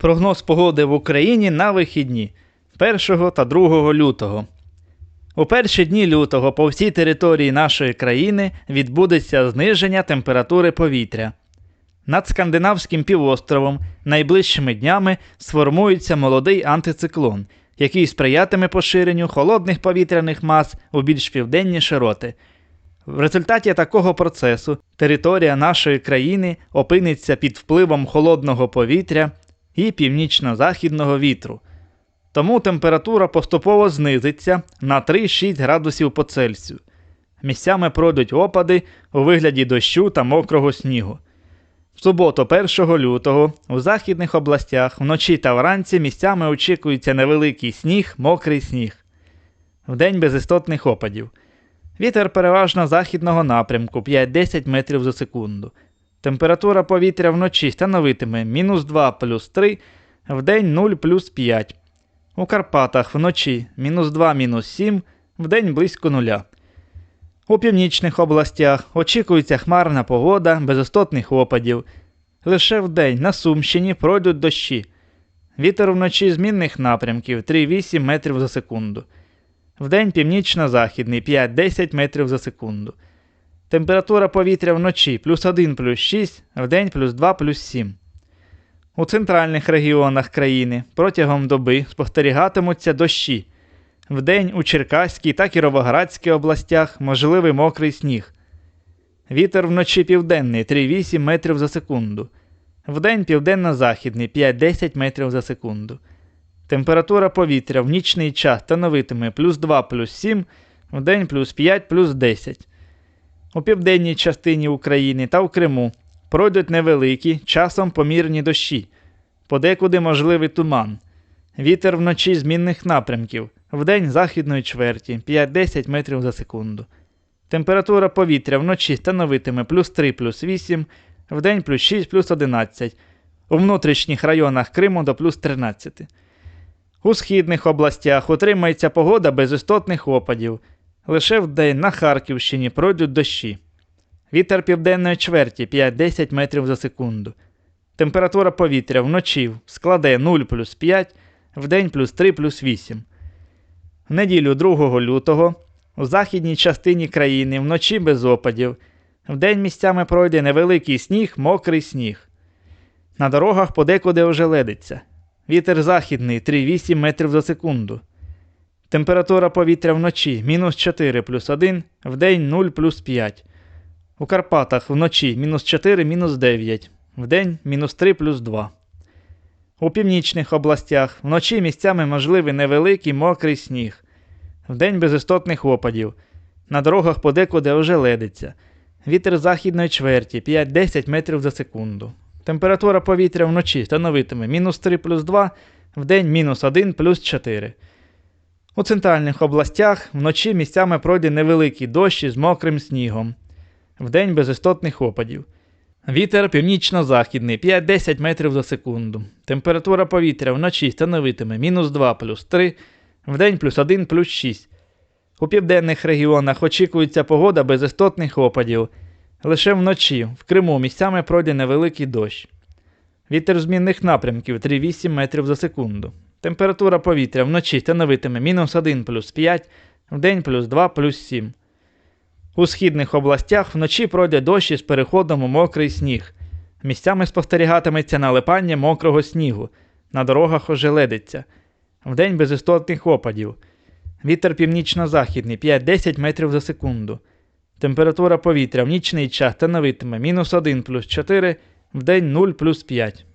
Прогноз погоди в Україні на вихідні 1 та 2 лютого. У перші дні лютого по всій території нашої країни відбудеться зниження температури повітря. Над скандинавським півостровом найближчими днями сформується молодий антициклон, який сприятиме поширенню холодних повітряних мас у більш південні широти. В результаті такого процесу територія нашої країни опиниться під впливом холодного повітря і північно-західного вітру. Тому температура поступово знизиться на 3-6 градусів по Цельсію. Місцями пройдуть опади у вигляді дощу та мокрого снігу. В суботу 1 лютого у західних областях вночі та вранці місцями очікується невеликий сніг, мокрий сніг. Вдень без істотних опадів. Вітер переважно західного напрямку 5-10 метрів за секунду. Температура повітря вночі становитиме мінус 2 плюс 3, вдень 0 плюс 5. У Карпатах вночі мінус 2 мінус 7, вдень близько нуля. У північних областях очікується хмарна погода без істотних опадів. Лише вдень на Сумщині пройдуть дощі. Вітер вночі змінних напрямків 3,8 метрів за секунду. Вдень північно-західний 5-10 метрів за секунду. Температура повітря вночі плюс 1 плюс 6, вдень плюс 2 плюс 7. У центральних регіонах країни протягом доби спостерігатимуться дощі. Вдень у Черкаській та Кіровоградській областях можливий мокрий сніг. Вітер вночі південний 3,8 метрів за секунду. Вдень південно-західний 5-10 метрів за секунду. Температура повітря в нічний час становитиме плюс 2 плюс 7, вдень плюс 5 плюс 10. У південній частині України та в Криму пройдуть невеликі, часом помірні дощі, подекуди можливий туман. Вітер вночі змінних напрямків, вдень західної чверті 5-10 метрів за секунду. Температура повітря вночі становитиме плюс 3 плюс 8, вдень плюс 6 плюс 11, у внутрішніх районах Криму до плюс 13. У східних областях утримається погода без істотних опадів. Лише вдень на Харківщині пройдуть дощі. Вітер південної чверті 5-10 метрів за секунду. Температура повітря вночі складе 0 плюс 5, вдень плюс 3 плюс 8. В неділю 2 лютого у західній частині країни вночі без опадів. Вдень місцями пройде невеликий сніг, мокрий сніг. На дорогах подекуди ожеледиться. Вітер західний 3,8 метрів за секунду. Температура повітря вночі мінус 4 плюс 1, вдень 0 плюс 5. У Карпатах вночі мінус 4 мінус 9, вдень мінус 3 плюс 2. У північних областях вночі місцями можливий невеликий мокрий сніг. Вдень без істотних опадів. На дорогах подекуди ожеледиться. Вітер західної чверті 5-10 метрів за секунду. Температура повітря вночі становитиме мінус 3 плюс 2, вдень мінус 1 плюс 4. У центральних областях вночі місцями пройде невеликий дощ із мокрим снігом. Вдень без істотних опадів. Вітер північно-західний 5-10 метрів за секунду. Температура повітря вночі становитиме мінус 2 плюс 3, вдень плюс 1 плюс 6. У південних регіонах очікується погода без істотних опадів. Лише вночі в Криму місцями пройде невеликий дощ. Вітер змінних напрямків 3,8 метрів за секунду. Температура повітря вночі становитиме мінус 1 плюс 5, вдень плюс 2 плюс 7. У східних областях вночі пройде дощ із переходом у мокрий сніг. Місцями спостерігатиметься налипання мокрого снігу. На дорогах ожеледиться. Вдень без істотних опадів. Вітер північно-західний 5-10 метрів за секунду. Температура повітря в нічний час становитиме мінус 1 плюс 4, вдень 0 плюс 5.